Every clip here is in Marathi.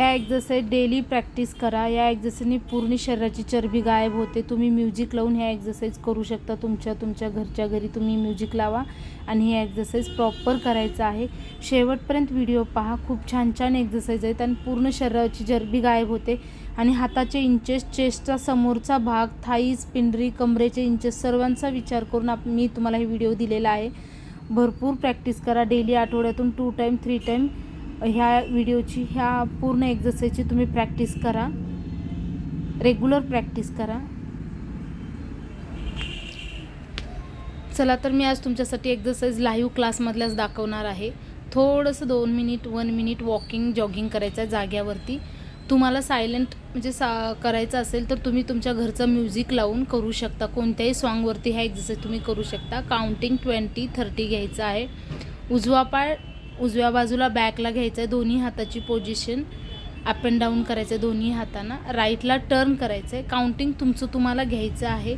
ह्या एक्झरसाईज डेली प्रॅक्टिस करा. या एक्झरसाईजने पूर्ण शरीराची चरबी गायब होते. तुम्ही म्युझिक लावून ह्या एक्झरसाईज करू शकता. तुमच्या तुमच्या घरच्या घरी तुम्ही म्युझिक लावा आणि ही एक्झरसाईज प्रॉपर करायचं आहे. शेवटपर्यंत व्हिडिओ पहा. खूप छान छान एक्झरसाईज आहेत आणि पूर्ण शरीराची चरबी गायब होते. आणि हाताचे इंचेस चेस्टचा समोरचा भाग थाईज पिंडरी कमरेचे इंचेस सर्वांचा विचार करून आप मी तुम्हाला हे व्हिडिओ दिलेला आहे. भरपूर प्रॅक्टिस करा. डेली आठवड्यातून टू टाईम थ्री टाईम ह्या व्हिडिओची ह्या पूर्ण एक्झरसाईजची तुम्ही प्रॅक्टिस करा. रेग्युलर प्रॅक्टिस करा. चला तर मी आज तुमच्यासाठी एक्झरसाईज लाईव्ह क्लासमधल्याच दाखवणार आहे. थोडंसं दोन minute one minute walking jogging करायचं आहे जाग्यावरती. तुम्हाला सायलेंट म्हणजे सा करायचं असेल तर तुम्ही तुमच्या घरचं म्युझिक लावून करू शकता. कोणत्याही सॉन्गवरती ह्या एक्झरसाईज तुम्ही करू शकता. काउंटिंग ट्वेंटी थर्टी घ्यायचं आहे. उजवा पाय उजव्या बाजूला बॅकला घ्यायचं आहे दोन्ही हाताची पोझिशन अप अँड डाऊन करायचं आहे दोन्ही हातांना. राईटला टर्न करायचं आहे काउंटिंग तुमचं तुम्हाला घ्यायचं आहे.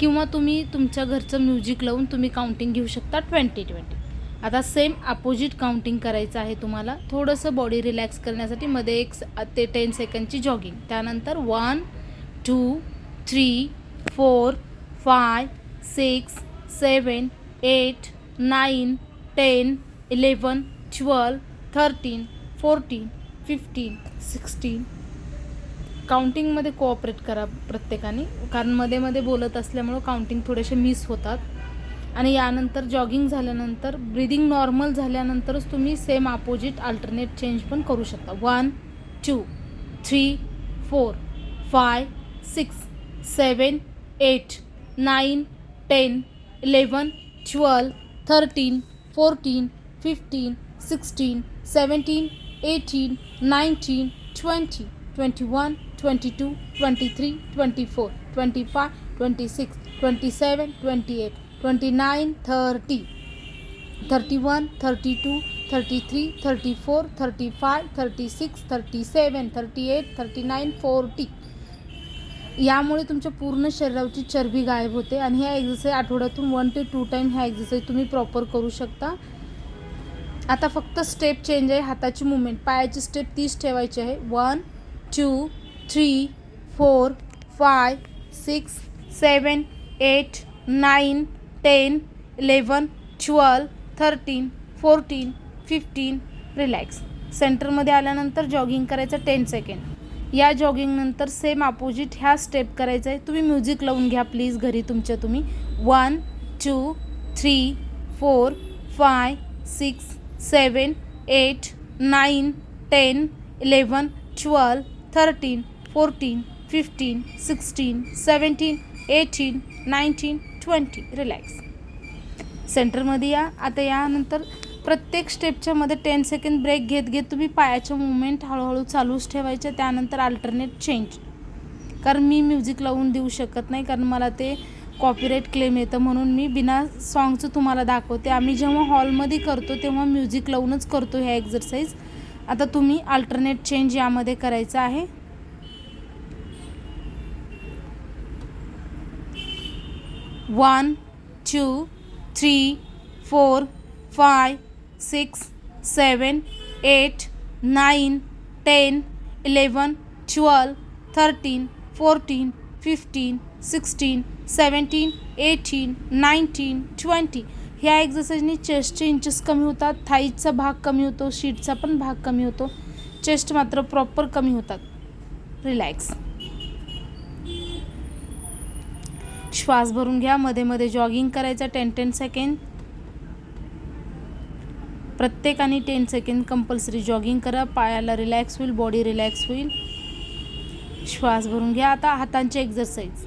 किंवा तुम्ही तुमच्या घरचं म्युझिक लावून तुम्ही काउंटिंग घेऊ शकता ट्वेंटी ट्वेंटी आता सेम अपोजिट काउंटिंग करायचं आहे तुम्हाला. थोडंसं बॉडी रिलॅक्स करण्यासाठी मध्ये एक ते टेन सेकंडची जॉगिंग त्यानंतर one two three four five six seven eight nine ten eleven twelve thirteen fourteen fifteen sixteen. काउंटिंगमध्ये cooperate करा प्रत्येकाने. कारण मध्ये मध्ये बोलत असल्यामुळं काउंटिंग थोडेसे मिस होतात. आणि यानंतर जॉगिंग झाल्यानंतर ब्रिदिंग नॉर्मल झाल्यानंतरच तुम्ही सेम अपोजिट अल्टरनेट चेंज पण करू शकता. One two three four five six seven eight nine ten eleven twelve thirteen fourteen fifteen sixteen seventeen eighteen nineteen twenty twenty one twenty two twenty three twenty four twenty five twenty six twenty seven twenty eight twenty nine thirty thirty one thirty two thirty three thirty four thirty five thirty six thirty seven thirty eight thirty nine forty यामुळे तुमच्या पूर्ण शरीराची चरबी गायब होते आणि ह्या एक्झरसाईज आठवड्यातून वन ते टू टाईम ह्या एक्झरसाईज तुम्ही प्रॉपर करू शकता. आता फक्त स्टेप चेंज आहे हाताची मुवमेंट पायाची स्टेप तीच ठेवायची आहे. One two three four five six seven eight nine ten eleven twelve thirteen fourteen fifteen relax सेंटरमध्ये आल्यानंतर जॉगिंग करायचं टेन सेकंड या जॉगिंगनंतर सेम अपोजिट ह्या स्टेप करायचं आहे. तुम्ही म्युझिक लावून घ्या प्लीज घरी तुमच्या तुम्ही. One two three four five six seven eight nine ten eleven twelve thirteen fourteen fifteen sixteen seventeen eighteen nineteen twenty. Relax. सेंटरमध्ये या. आता यानंतर प्रत्येक स्टेपच्या मध्ये टेन सेकंड ब्रेक घेत घेत तुम्ही पायाच्या मुवमेंट हळूहळू चालूच ठेवायचे त्यानंतर अल्टरनेट चेंज कारण मी म्युझिक लावून देऊ शकत नाही. कारण मला ते कॉपीराईट क्लेम येतं म्हणून मी बिना सॉन्गचं तुम्हाला दाखवते. आम्ही जेव्हा हॉलमध्ये करतो तेव्हा म्युझिक लावूनच करतो ह्या एक्झरसाईज आता तुम्ही अल्टरनेट चेंज यामध्ये करायचं आहे. One two three four five six seven eight nine ten eleven twelve thirteen fourteen fifteen sixteen seventeen eighteen nineteen twenty ह्या एक्झरसाईजनी चेस्टचे इंचेस कमी होतात थाईजचा भाग कमी होतो शीटचा पण भाग कमी होतो. चेस्ट मात्र प्रॉपर कमी होतात. रिलॅक्स श्वास भरून घ्या मध्ये मध्ये जॉगिंग करायचं टेन टेन सेकंड प्रत्येकाने टेन सेकंड कंपल्सरी जॉगिंग करा पायाला रिलॅक्स होईल बॉडी रिलॅक्स होईल. श्वास भरून घ्या आता हातांची exercise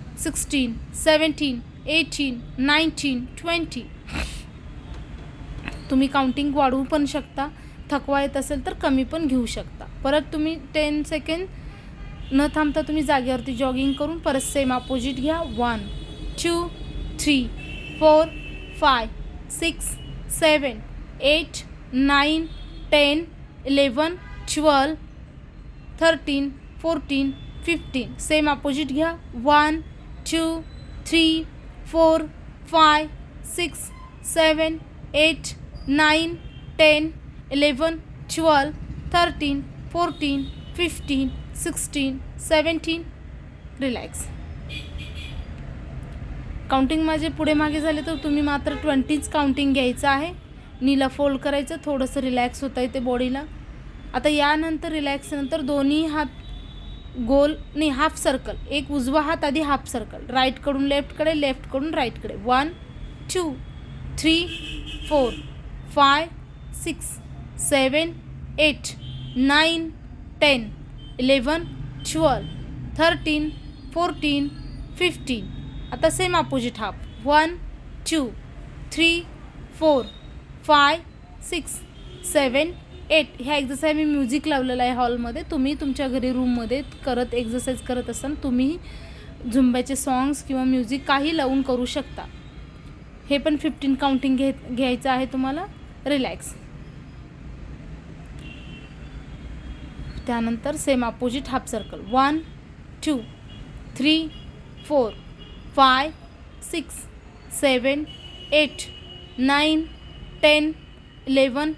sixteen seventeen eighteen nineteen twenty तुम्ही काउंटिंग वाढवू पण शकता थकवा येत असेल तर कमी पण घेऊ शकता. परत तुम्ही टेन सेकंड न थांबता तुम्ही जागेवरती जॉगिंग करून परत सेम अपोजिट घ्या. One two three four five six seven eight nine ten eleven twelve thirteen fourteen fifteen same opposite घ्या. One two three four five six seven eight nine ten eleven twelve thirteen fourteen fifteen sixteen seventeen relax counting माझे पुढे मागे झाले तर तुम्ही मात्र ट्वेंटीच काउंटिंग घ्यायचं आहे. नीला फोल्ड करायचं थोडंसं रिलॅक्स होतं आहे ते बॉडीला आता यानंतर रिलॅक्स नंतर दोन्ही हात गोल नाही हाफ सर्कल एक उजवा हात आधी हाफ सर्कल राईटकडून लेफ्टकडे लेफ्टकडून राईटकडे one two three four five six seven eight nine ten eleven twelve thirteen fourteen fifteen आता same opposite half one two three four five six seven eight ह्या एक्झरसाईज मी म्युझिक लावलेलं आहे हॉलमध्ये तुम्ही तुमच्या घरी रूममध्ये करत एक्झरसाईज करत असताना तुम्ही झुंब्याचे सॉंग्स किंवा म्युझिक काही लावून करू शकता. हे पण फिफ्टीन काउंटिंग घे घ्यायचं आहे तुम्हाला. रिलॅक्स त्यानंतर same opposite half circle one two three four five six seven eight nine ten eleven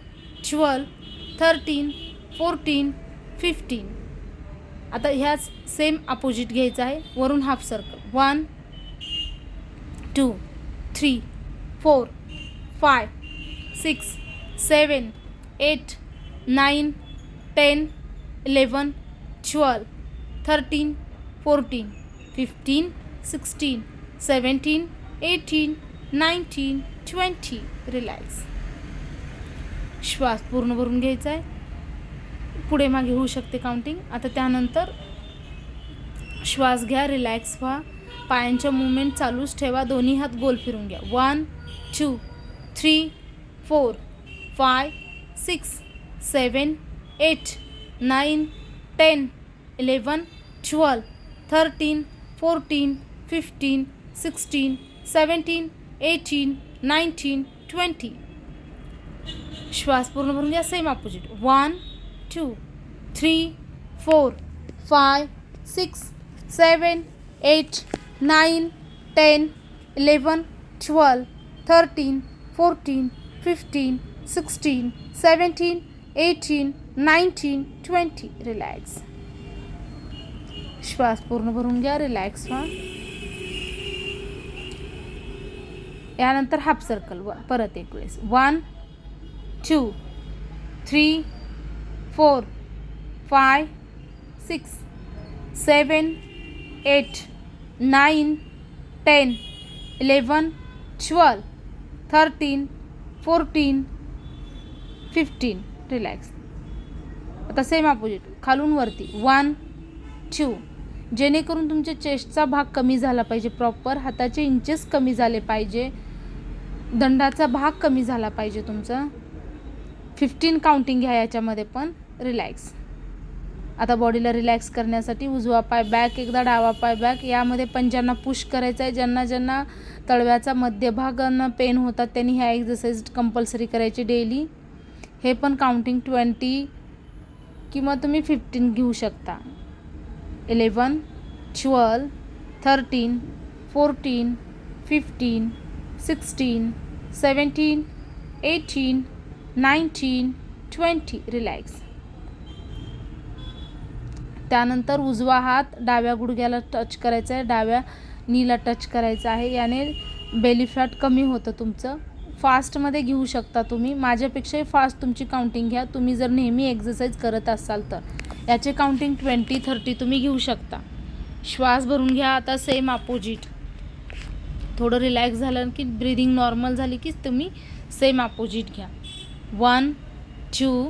twelve thirteen fourteen fifteen. आता ह्याच सेम अपोजिट घ्यायचं आहे. वरून half circle one two three four five six seven eight nine ten eleven twelve thirteen fourteen fifteen sixteen seventeen eighteen nineteen twenty relax श्वास पूर्ण भरून घ्यायचा आहे. पुढे मागे होऊ शकते काउंटिंग आता त्यानंतर श्वास घ्या रिलॅक्स व्हा. पायांच्या मुवमेंट चालूच ठेवा. दोन्ही हात गोल फिरून घ्या. One two three four five six seven eight nine ten eleven twelve thirteen fourteen fifteen sixteen seventeen eighteen nineteen twenty श्वास पूर्ण भरून घ्या. Same opposite one two three four five six seven eight nine ten eleven twelve thirteen fourteen fifteen sixteen seventeen eighteen nineteen twenty relax श्वास पूर्ण भरून घ्या रिलॅक्स व्हा यानंतर हाफ सर्कल व परत एक वेळेस one two three four five six seven eight nine ten eleven twelve thirteen fourteen fifteen. Relax आता सेम अपोजिट खालून वरती. वन टू जेणेकरून तुमच्या चेस्टचा भाग कमी झाला पाहिजे प्रॉपर हाताचे इंचेस कमी झाले पाहिजे. दंडाचा भाग कमी झाला पाहिजे तुमचा. फिफ्टीन काउंटिंग घ्या याच्यामध्ये पण. रिलॅक्स आता बॉडीला रिलॅक्स करण्यासाठी उजवा पाय बॅक एकदा डावा पाय बॅक यामध्ये पण ज्यांना पुश करायचं आहे ज्यांना ज्यांना तळव्याचा मध्यभागांना पेन होतात त्यांनी ह्या एक्झरसाईज कंपल्सरी करायची डेली हे पण काउंटिंग ट्वेंटी किंवा तुम्ही फिफ्टीन घेऊ शकता. Eleven twelve thirteen fourteen fifteen sixteen seventeen eighteen nineteen twenty relax. त्यानंतर उजवा हात डाव्या गुडघ्याला टच करायचा आहे डाव्या नीला टच करायचा आहे. याने बेली फॅट कमी होतं तुमचं. फास्टमध्ये घेऊ शकता तुम्ही. माझ्यापेक्षाही फास्ट तुमची काउंटिंग घ्या. तुम्ही जर नेहमी एक्झरसाईज करत असाल तर. याचे काउंटिंग ट्वेंटी थर्टी तुम्ही घेऊ शकता. श्वास भरून घ्या. आता सेम अपोजिट थोडं रिलॅक्स झालं की ब्रिदिंग नॉर्मल झाली की तुम्ही सेम अपोजिट घ्या. One two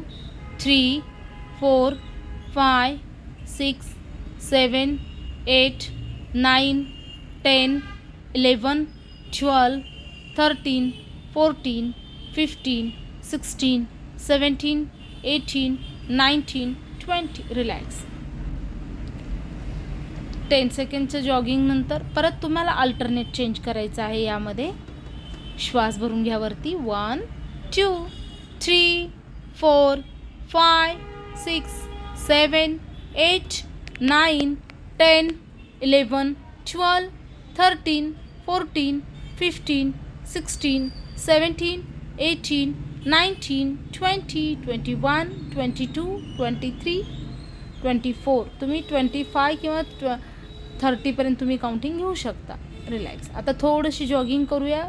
three four five six seven eight nine ten eleven twelve thirteen fourteen fifteen sixteen seventeen eighteen nineteen twenty. Relax. Ten सेकंडच्या jogging नंतर परत तुम्हाला अल्टरनेट चेंज करायचं आहे यामध्ये. श्वास भरून घ्यावरती one two. Three four five six seven eight nine ten eleven twelve thirteen fourteen fifteen sixteen seventeen eighteen nineteen twenty twenty one twenty two twenty three twenty four तुम्ही ट्वेंटी फाय किंवा ट्व थर्टीपर्यंत तुम्ही काउंटिंग घेऊ शकता. रिलॅक्स आता थोडीशी जॉगिंग करूया.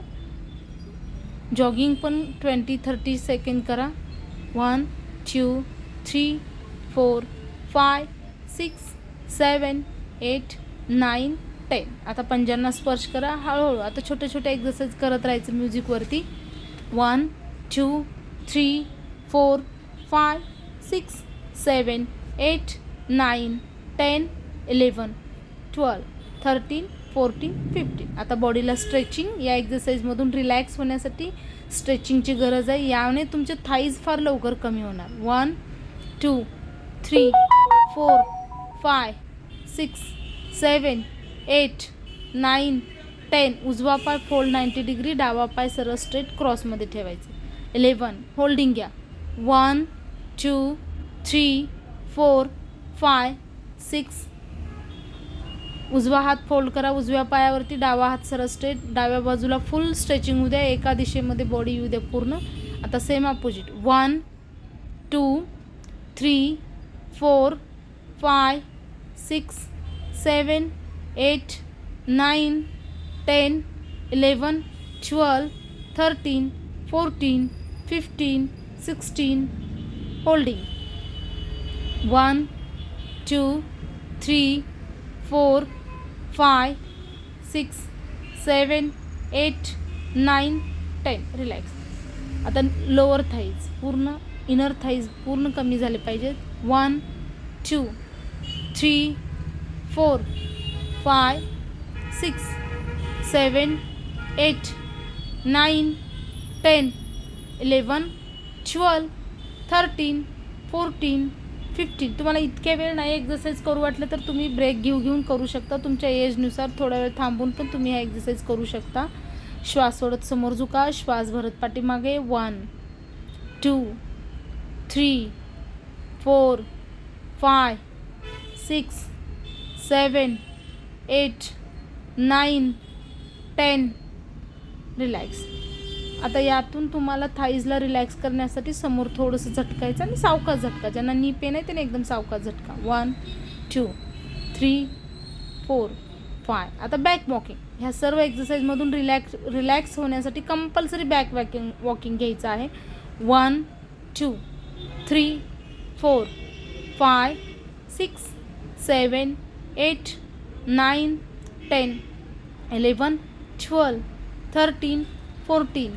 जॉगिंग पण ट्वेंटी थर्टी सेकंड करा. One two three four five six seven eight nine ten. आता पंजांना स्पर्श करा. हळूहळू. आता छोटे छोटे एक्सरसाइज करत राहायचं म्युझिकवरती one two three four five six seven eight nine ten eleven twelve thirteen fourteen fifteen आता बॉडीला स्ट्रेचिंग या एक्झरसाईजमधून रिलॅक्स होण्यासाठी स्ट्रेचिंगची गरज आहे. याने तुमचे थाईज फार लवकर कमी होणार. One two three four five six seven eight nine ten उजवा पाय फोल्ड नाईंटी डिग्री डावा पाय सरळ स्ट्रेट क्रॉसमध्ये ठेवायचे. इलेवन होल्डिंग घ्या. One two three four five six उजवा हात फोल्ड करा उजव्या पायावरती डावा हात सरळ स्ट्रेट डाव्या बाजूला फुल स्ट्रेचिंग होऊ द्या एका दिशेमध्ये बॉडी येऊ द्या पूर्ण. आता same opposite one two three four five six seven eight nine ten eleven twelve thirteen fourteen fifteen sixteen holding one two three four five six seven eight nine ten relax आता लोअर थाईज पूर्ण इनर थाईज पूर्ण कमी झाले पाहिजेत. One two three four five six seven eight nine ten eleven twelve thirteen fourteen fifteen तुम्हाला इतक्या वेळ नाही एक्सरसाइज करू वाटलं तर तुम्ही ब्रेक घेऊ घेऊन करू शकता. तुमच्या एजनुसार थोडा वेळ थांबून पण तुम्ही हा एक्सरसाइज करू शकता. श्वास सोडत समोर झुका. श्वास भरत पाठीमागे. One two three four five six seven eight nine ten relax आता यातून तुम्हाला थाईजला रिलॅक्स करण्यासाठी समोर थोडंसं झटकायचं आणि सावकाश झटका. ज्यांना नी पेन आहे त्यांना एकदम सावकाश झटका. One two three four five आता बॅक वॉकिंग ह्या सर्व एक्झरसाईजमधून रिलॅक्स रिलॅक्स होण्यासाठी कंपल्सरी बॅक वॅकिंग वॉकिंग घ्यायचं आहे. One two three four five six seven eight nine ten eleven twelve thirteen fourteen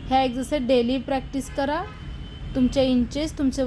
ह्या एक्झरसाईज डेली प्रॅक्टिस करा तुमच्या इंचेस तुमचे